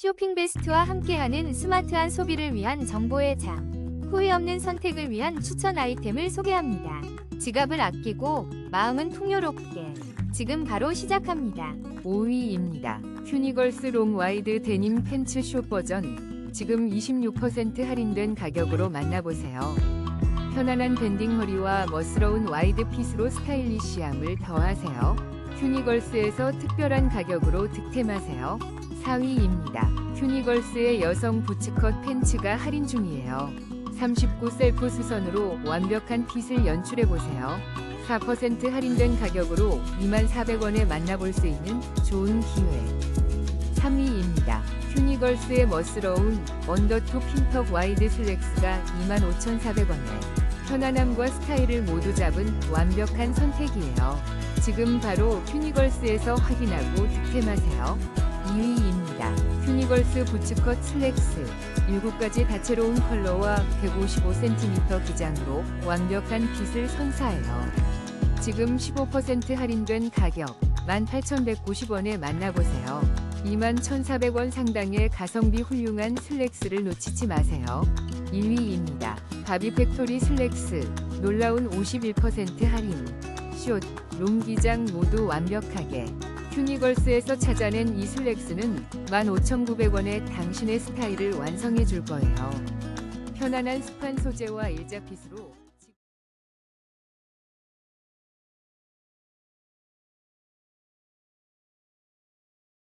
쇼핑 베스트와 함께하는 스마트한 소비를 위한 정보의 장. 후회 없는 선택을 위한 추천 아이템을 소개합니다. 지갑을 아끼고 마음은 풍요롭게. 지금 바로 시작합니다. 5위입니다. 큐니걸스 롱 와이드 데님 팬츠 쇼 버전. 지금 26% 할인된 가격으로 만나보세요. 편안한 밴딩 허리와 멋스러운 와이드 핏으로 스타일리시함을 더하세요. 큐니걸스에서 특별한 가격으로 득템하세요. 4위입니다. 큐니걸스의 여성 부츠컷 팬츠가 할인 중이에요. 39 셀프 수선으로 완벽한 핏을 연출해보세요. 4% 할인된 가격으로 24,400원에 만나볼 수 있는 좋은 기회. 3위입니다. 큐니걸스의 멋스러운 언더투 핀턱 와이드 슬랙스가 25,400원에 편안함과 스타일을 모두 잡은 완벽한 선택이에요. 지금 바로 큐니걸스에서 확인하고 득템하세요. 2위입니다. 큐니걸스 부츠컷 슬랙스 7가지 다채로운 컬러와 155cm 기장으로 완벽한 핏을 선사해요. 지금 15% 할인된 가격 18,190원에 만나보세요. 21,400원 상당의 가성비 훌륭한 슬랙스를 놓치지 마세요. 1위입니다. 바비 팩토리 슬랙스 놀라운 51% 할인 숏, 롱 기장 모두 완벽하게 큐니걸스에서 찾아낸 이 슬랙스는 15,900원에 당신의 스타일을 완성해 줄 거예요. 편안한 스판 소재와 일자핏으로